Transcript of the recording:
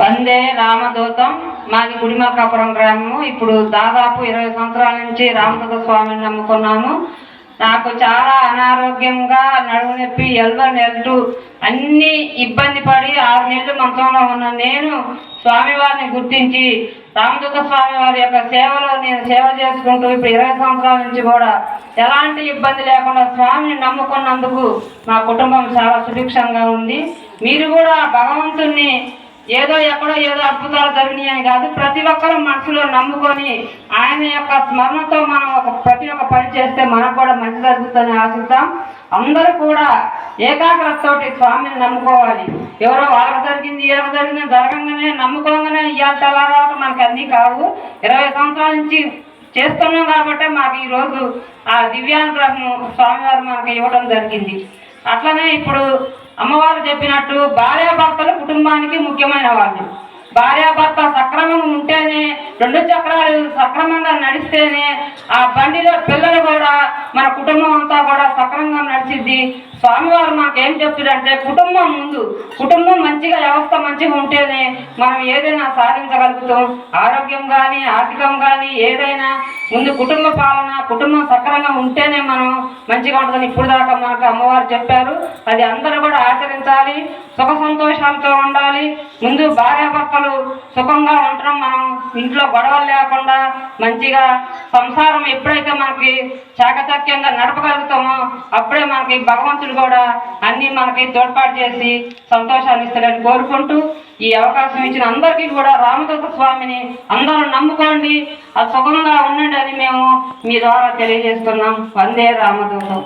వందే రామదూతం. మాది గుడిమాకాపురం గ్రామము. ఇప్పుడు దాదాపు ఇరవై సంవత్సరాల నుంచి రామదూత స్వామిని నమ్ముకున్నాము. నాకు చాలా అనారోగ్యంగా నడుము నొప్పి ఎల్వన్ ఎల్టు అన్ని ఇబ్బంది పడి ఆరు నెలలు మంచంలో ఉన్న నేను స్వామివారిని గుర్తించి రామదూత స్వామి వారి యొక్క సేవలో నేను సేవ చేసుకుంటూ ఇప్పుడు ఇరవై సంవత్సరాల నుంచి కూడా ఎలాంటి ఇబ్బంది లేకుండా స్వామిని నమ్ముకున్నందుకు మా కుటుంబం చాలా సుభిక్షంగా ఉంది. మీరు కూడా భగవంతుణ్ణి ఏదో ఎక్కడో ఏదో అద్భుతాలు జరిగినాయని కాదు ప్రతి ఒక్కరూ మనసులో నమ్ముకొని ఆయన యొక్క స్మరణతో మనం ఒక ప్రతి ఒక్క పని చేస్తే మనకు కూడా మంచి జరుగుతుందని ఆశిద్దాం. అందరూ కూడా ఏకాగ్రతతోటి స్వామిని నమ్ముకోవాలి. ఎవరో వాళ్ళకి జరిగింది వీళ్ళకి జరిగింది జరగంగానే నమ్ముకోగానే ఇవాళ తెల్లారాక మనకి అన్నీ కావు. ఇరవై సంవత్సరాల నుంచి చేస్తున్నాం కాబట్టి మాకు ఈరోజు ఆ దివ్యానుగ్రహం స్వామివారు మనకు ఇవ్వడం జరిగింది. అట్లనే ఇప్పుడు అమ్మవారు చెప్పినట్టు భార్యాభర్తలు కుటుంబానికి ముఖ్యమైన వాళ్ళు. భార్యాభర్త సక్రమంగా ఉంటేనే రెండు చక్రాలు సక్రమంగా నడిస్తేనే ఆ బండిలో పిల్లలు కూడా మన కుటుంబం అంతా కూడా సక్రమంగా నడిచిద్ది. స్వామివారు మాకేం ఏం కుటుంబం ముందు కుటుంబం మంచిగా వ్యవస్థ మంచిగా ఉంటేనే మనం ఏదైనా సాధించగలుగుతాం. ఆరోగ్యం కానీ ఆర్థికం కానీ ఏదైనా ముందు కుటుంబ పాలన కుటుంబం సక్రంగా ఉంటేనే మనం మంచిగా ఉంటుందని ఇప్పుడు దాకా మనకు అమ్మవారు చెప్పారు. అది అందరూ కూడా ఆచరించాలి సుఖ సంతోషాలతో ఉండాలి. ముందు భార్యాభర్తలు సుఖంగా ఉండడం మనం ఇంట్లో గొడవలు లేకుండా మంచిగా సంసారం ఎప్పుడైతే మనకి చాకచక్యంగా నడపగలుగుతామో అప్పుడే మనకి భగవంతుడు కూడా అన్ని మనకి తోడ్పాటు చేసి సంతోషాన్ని ఇస్తాడని కోరుకుంటూ ఈ అవకాశం ఇచ్చిన అందరికీ కూడా రామదూత స్వామిని అందరూ నమ్ముకోండి. అది సుఖంగా ఉండండి అని మేము మీ ద్వారా తెలియజేస్తున్నాం. వందే రామదూతం